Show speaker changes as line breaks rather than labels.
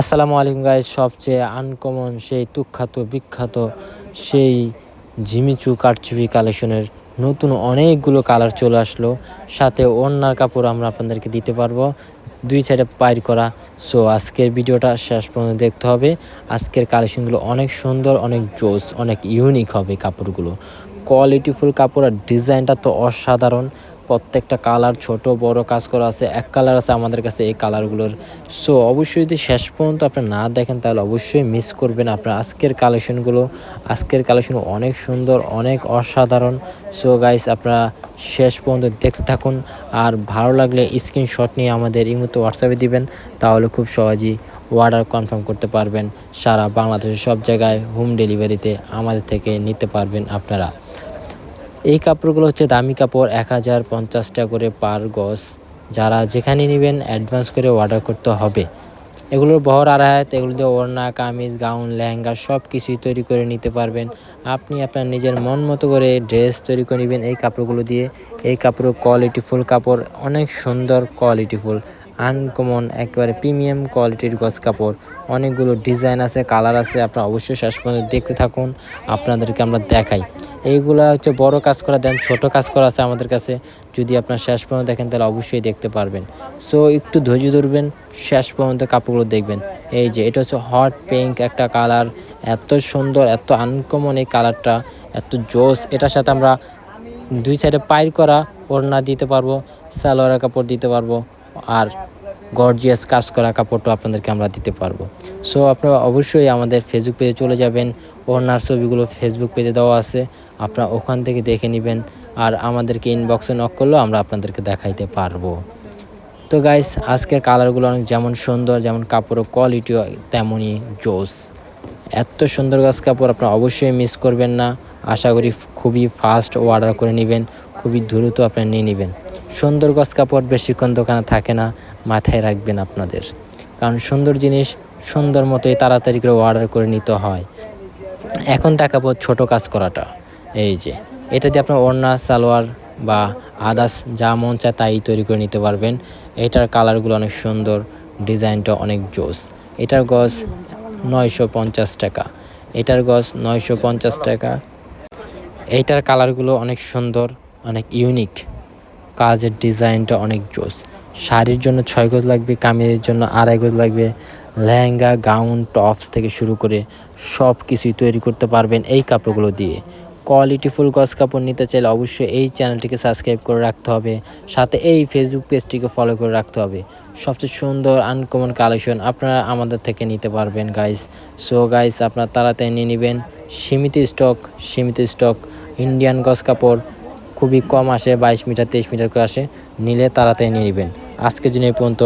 আসসালামু আলাইকুম গাইজ সবচেয়ে আনকমন সেই তুখ্যাত, বিখ্যাত সেই জিমিচু কারচুপি কালেকশনের নতুন অনেকগুলো কালার চলে আসলো। সাথে অন্যার কাপড় আমরা আপনাদেরকে দিতে পারব। দুই সাইডে পাইর করা। সো আজকের ভিডিওটা শেষ পর্যন্ত দেখতে হবে। আজকের কালেকশনগুলো অনেক সুন্দর, অনেক জোস, অনেক ইউনিক হবে কাপড়গুলো। কোয়ালিটিফুল কাপড় আর ডিজাইনটা তো অসাধারণ। প্রত্যেকটা কালার ছোট, বড় কাজ করা আছে, এক কালার আছে আমাদের কাছে এই কালারগুলোর। সো অবশ্যই যদি শেষ পর্যন্ত আপনি না দেখেন, তাহলে অবশ্যই মিস করবেন আপনার আজকের কালেকশনগুলো। আজকের কালেকশন অনেক সুন্দর, অনেক অসাধারণ। সো গাইস আপনারা শেষ পর্যন্ত দেখতে থাকুন। আর ভালো লাগলে স্ক্রিনশট নিয়ে আমাদের এই মুহূর্তে হোয়াটসঅ্যাপে দিবেন। তাহলে খুব সহজেই অর্ডার কনফার্ম করতে পারবেন। সারা বাংলাদেশের সব জায়গায় হোম ডেলিভারিতে আমাদের থেকে নিতে পারবেন আপনারা। এই কাপড়গুলো হচ্ছে দামি কাপড়, এক হাজার পঞ্চাশ টাকা করে পার গজ। যারা যেখানে নেবেন অ্যাডভান্স করে অর্ডার করতে হবে। এগুলোর বহর আড়াহাত এগুলো দিয়ে ওড়না, কামিজ, গাউন, লেহেঙ্গা সব কিছুই তৈরি করে নিতে পারবেন। আপনি আপনার নিজের মন মতো করে ড্রেস তৈরি করে নেবেন এই কাপড়গুলো দিয়ে। এই কাপড় কোয়ালিটিফুল কাপড়, অনেক সুন্দর কোয়ালিটিফুল আনকমন, একেবারে প্রিমিয়াম কোয়ালিটির গজ কাপড়। অনেকগুলো ডিজাইন আছে, কালার আছে, আপনারা অবশ্যই শেষ পর্যন্ত দেখতে থাকুন, আপনাদেরকে আমরা দেখাই। এইগুলো হচ্ছে বড় কাজ করা, দেন ছোট কাজ করা আছে আমাদের কাছে। যদি আপনার শেষ পর্যন্ত দেখেন, তাহলে অবশ্যই দেখতে পারবেন। সো, একটু ধৈর্য ধরবেন, শেষ পর্যন্ত কাপড়গুলো দেখবেন। এই যে, এটা হচ্ছে হট পিঙ্ক একটা কালার, এত সুন্দর, এত আনকমন এই কালারটা, এত জোস। এটার সাথে আমরা দুই সাইডে পাইর করা ওড়না দিতে পারব, সালোয়ারের কাপড় দিতে পারব। আর গর্জিয়াস কাজ করা কাপড়টা আপনাদেরকে আমরা দিতে পারব। সো আপনারা অবশ্যই আমাদের ফেসবুক পেজে চলে যাবেন। ওনার ছবিগুলো ফেসবুক পেজে দেওয়া আছে। আপনারা ওখান থেকে দেখে নেবেন আর আমাদেরকে ইনবক্সে নক করলেও আমরা আপনাদেরকে দেখাইতে পারব। তো গাইস আজকের কালারগুলো অনেক যেমন সুন্দর, যেমন কাপড়ের কোয়ালিটিও তেমনই জোস। এত সুন্দর গাছ কাপড় আপনারা অবশ্যই মিস করবেন না। আশা করি খুবই ফাস্ট অর্ডার করে নেবেন। খুবই দ্রুত আপনারা নিয়ে নেবেন। সুন্দর গছ কাপড় বেশিক্ষণ দোকানে থাকে না, মাথায় রাখবেন আপনাদের। কারণ সুন্দর জিনিস সুন্দর মতোই তাড়াতাড়ি করে অর্ডার করে নিতে হয়। এখন দেখাবো ছোট কাজ করাটা। এই যে, এটা দিয়ে আপনার ওড়না, সালোয়ার বা আদার্স যা মন চায় তাই তৈরি করে নিতে পারবেন। এটার কালারগুলো অনেক সুন্দর, ডিজাইনটা অনেক জোস। এটার গজ নয়শো পঞ্চাশ টাকা। এটার গজ নয়শো পঞ্চাশ টাকা। এইটার কালারগুলো অনেক সুন্দর, অনেক ইউনিক কাজের ডিজাইনটা অনেক জোস। শাড়ির জন্য ছয় গজ লাগবে, কামিজের জন্য আড়াই গজ লাগবে। লেহেঙ্গা, গাউন, টপস থেকে শুরু করে সব কিছুই তৈরি করতে পারবেন এই কাপড়গুলো দিয়ে। কোয়ালিটিফুল গজ কাপড় নিতে চাইলে অবশ্যই এই চ্যানেলটিকে সাবস্ক্রাইব করে রাখতে হবে। সাথে এই ফেসবুক পেজটিকে ফলো করে রাখতে হবে। সবচেয়ে সুন্দর আনকমন কালেকশন আপনারা আমাদের থেকে নিতে পারবেন গাইস সো গাইস আপনারা তাড়াতাড়ি নিয়ে নেবেন। সীমিত স্টক সীমিত স্টক ইন্ডিয়ান গজ কাপড়। খুবই কম আসে, বাইশ মিটার, তেইশ মিটার করে আসে। নিলে তাড়াতাড়ি নিয়ে নেবেন। আজকের জন্য এই পর্যন্ত।